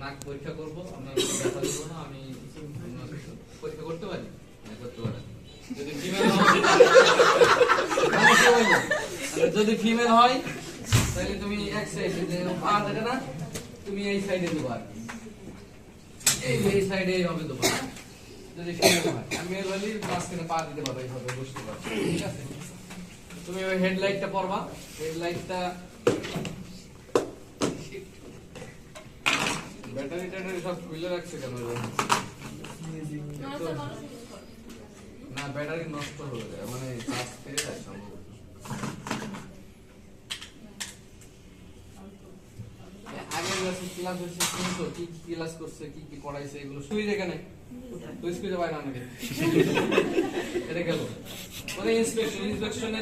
নাক পরীক্ষা করব আপনার ব্যথা দেবো না আমি পরীক্ষা করতে পারি? হ্যাঁ, করতে পারেন যদি ফিমেল যদি ফিমেল হয় তাহলে তুমি এক সাইডে পা থাকে না তুমি এই সাইডে দেবো আর এই এই সাইডে এইভাবে দেবো। যদি ফিমেল হয় আর মেল হলে মাঝখানে পা দিতে পারবে এইভাবে বসতে পারবে ঠিক আছে? তুমি ওই হেডলাইটটা পরবা হেডলাইটটা ব্যাটারি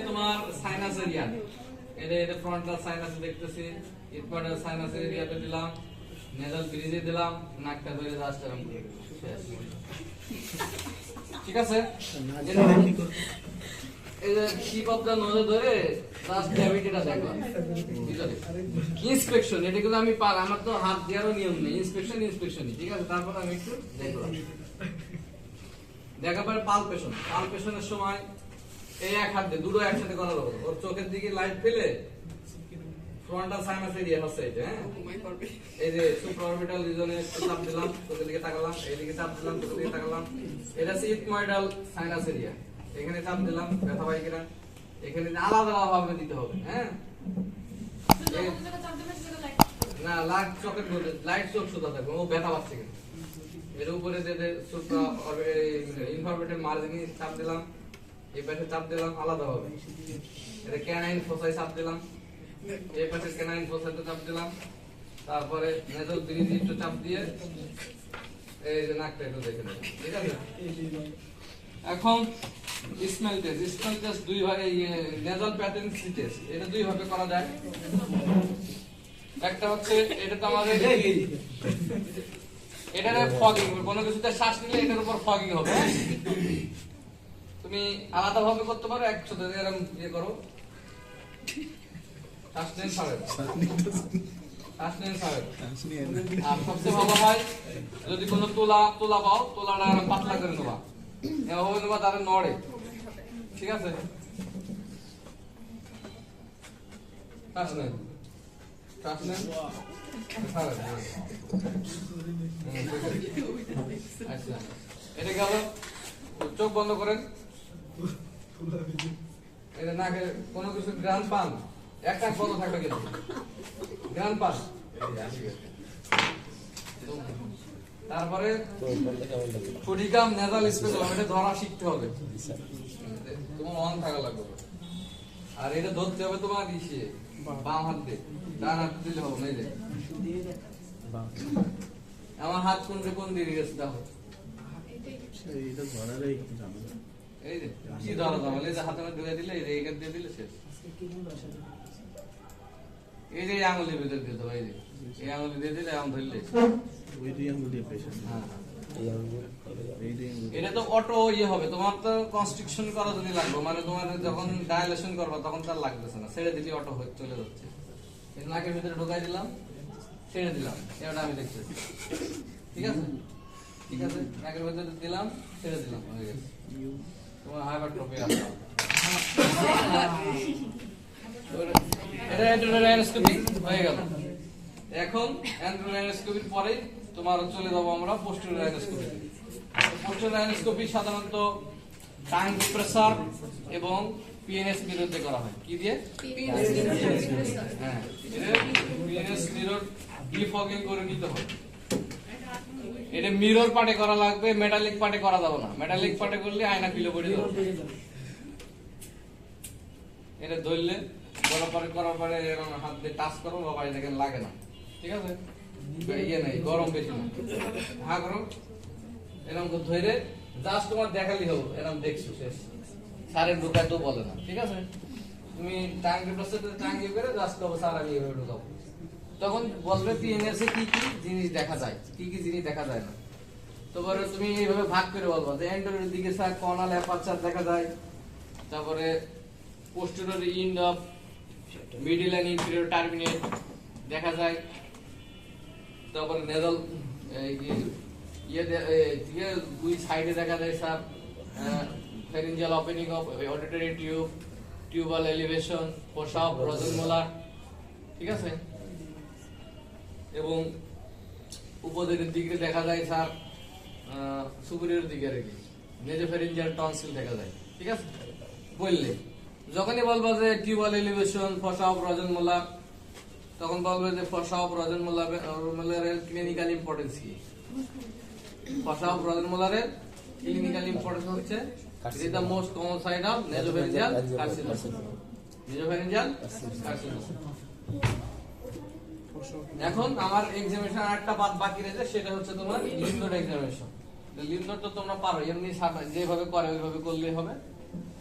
তোমার সাইনাস এরিয়া এটা এটা ফ্রন্টাল সাইনাস দেখতেছি ইটপাটাল সাইনাস এরিয়াতে দিলাম। দিলাম, নাকটা ধরে। শেষ। ঠিক আছে? ইন্সপেকশন এটা আমার তো হাত নিয়ম ইন্সপেকশন ঠিক আছে? তারপর আমি একটু দেখলাম। সময় এই এক হাত দুটো একসাথে করা যাবে ওর চোখের দিকে লাইট ফেলে ফ্রন্টাল সাইনাস এরিয়া হচ্ছে এটা হ্যাঁ? এই যে সুপ্রাঅরবিটাল রিজনে চাপ দিলাম চোখের দিকে তাকালাম এইদিকে চাপ দিলাম চোখের দিকে তাকালাম। এটা সিথময়েডাল সাইনাস এরিয়া। এখানে চাপ দিলাম ব্যথা পাই কিনা। এখানে আলাদা আলাদা ভাবে দিতে হবে হ্যাঁ? না লাইট চোখের লাইট চোখ সুদা থাকবে ও ব্যথা পাচ্ছে কিনা। এর উপরে যে সুপ্রা ইনফরমেটিভ মার্জিনে চাপ দিলাম এই পাশে চাপ দিলাম আলাদা হবে এটা ক্যানাইন ফোসাই চাপ দিলাম। এই পাশে চাপ দিলাম। তারপরে নেজল ব্রিজ একটু চাপ দিয়ে এই যে নাকটা একটু দেখে এখন স্মেল টেস্ট স্মেল টেস্ট দুই ভাবে নেজাল প্যাটেন্সি টেস্ট এটা দুই ভাবে করা যায়। একটা হচ্ছে, এটা তো আমাদের এটার ফগিং কোনো কিছুতে শ্বাস নিলে এটার উপর ফগিং হবে হ্যাঁ? তুমি আলাদা ভাবে করতে পারো, একসাথে এরকম ইয়ে করো। আর সবচেয়ে ভালো হয় যদি কোনো তোলা তোলা পাও তোলাটা পাতলা করে নেবা। এভাবে নেবা তাদের নড়ে। ঠিক আছে। আচ্ছা। এটা গেল চোখ বন্ধ করেন। এটা নাকে কোনো কিছু গ্রান পান? এক কাজ বন্ধ থাকবে কিন্তু গ্রান পান তারপরে ফুডিকাম নেজাল স্পেশাল এটা ধরা শিখতে হবে। তোমার অন থাকা লাগবে। আর এটা ধরতে হবে তোমার ইসে, বাম হাত। দিয়ে ডান হাত দিলে হবে না আমার হাত কোন কোন দিকে গেছে, দেখো। এই যে, কি ধরা যে হাতে ধুয়ে দিলে, এই যে দিয়ে দিলে শেষ। এই যে আঙুলের ভিতর দিয়ে দেবো এই যে। এই আঙুলে দিয়ে দিলে আঙুল ধরলে। হ্যাঁ। এটা তো অটো ইয়ে হবে তোমার তো কনস্ট্রাকশন করা যদি লাগবে মানে তোমার যখন ডায়ালেশন করবে তখন তার লাগতেছে না ছেড়ে দিলে অটো হয়ে চলে যাচ্ছে। নাকের ভিতরে ঢোকাই দিলাম ছেড়ে দিলাম এটা আমি দেখতেছি ঠিক আছে? ঠিক আছে? নাকের ভিতরে দিলাম ছেড়ে দিলাম হয়ে গেছে। তোমার হাইপারট্রফি আছে। এটা অ্যান্ড্রোলাইনোস্কোপি হয়ে গেল। এখন অ্যান্ড্রোলাইনোস্কোপির পরে তোমার চলে যাব আমরা সাধারণত করা হয়। কি দিয়ে? হ্যাঁ মিরর এটা মিরর পার্টে করা লাগবে মেটালিক পার্টে করা যাবে না। মেটালিক পার্টে করলে আয়না খুলে পড়ে এটা ধরলে করার পরে করার পরে এরকম হাত দিয়ে টাচ করো, বাবা, এই দেখেন লাগে না। ঠিক আছে? ইয়ে নাই, গরম বেশি না। হা করো এরকম ধরে জাস্ট তোমার দেখালি হব, এরকম দেখছ, শেষ। সারে ঢুকায় তো বলে না, ঠিক আছে? তুমি টাঙ্গি প্রস্তুত টাঙ্গি করে জাস্ট দেবো স্যার আমি এভাবে ঢুকাবো? তখন বলবে পিএনএস কি কি জিনিস দেখা যায়, কি কি জিনিস দেখা যায় না। তারপরে তুমি এইভাবে ভাগ করে বলব যে এন্ডোরের দিকে স্যার কর্নাল অ্যাপারচার দেখা যায়। তারপরে posterior end of middle and inferior turbinate দেখা যায় তারপরে যে ইয়ে দে- এ, ঠিক আছে, দুই সাইডে দেখা যায় sir pharyngeal opening of auditory tube tubal elevation প্রসাব রজনমোলার ঠিক আছে? এবং উপদের দিকে দেখা যায় স্যার সুপিরিয়র দিকে আর কি নেজোফেরিঞ্জিয়াল টনসিল দেখা যায় ঠিক আছে? বললে। যখনই বলব যে টিউবাল এলিভেশন ফসাব রজনমোলা তখন বলবে যে ফসাব রজনমোলারের ক্লিনিক্যাল ইম্পর্টেন্স কি? ফসাব রজনমোলারের ক্লিনিক্যাল ইম্পর্টেন্স হচ্ছে it is the most common site of nasopharyngeal carcinoma nasopharyngeal carcinoma এখন আমার এক্সামিনেশন আরেকটা বাদ বাকি রয়েছে সেটা হচ্ছে তোমার লিমনোড এক্সামিনেশন লিমনোড তো তোমরা পারো এমনি যেভাবে করে ওইভাবে করলেই হবে।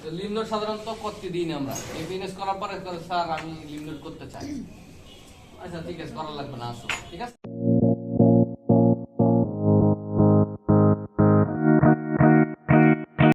তো লিমনোড সাধারণত করতে দিই না আমরা। এপিএনএস করার পরে স্যার আমি লিমনোট করতে চাই। আচ্ছা ঠিক আছে, করার লাগবে না, আসো। ঠিক আছে?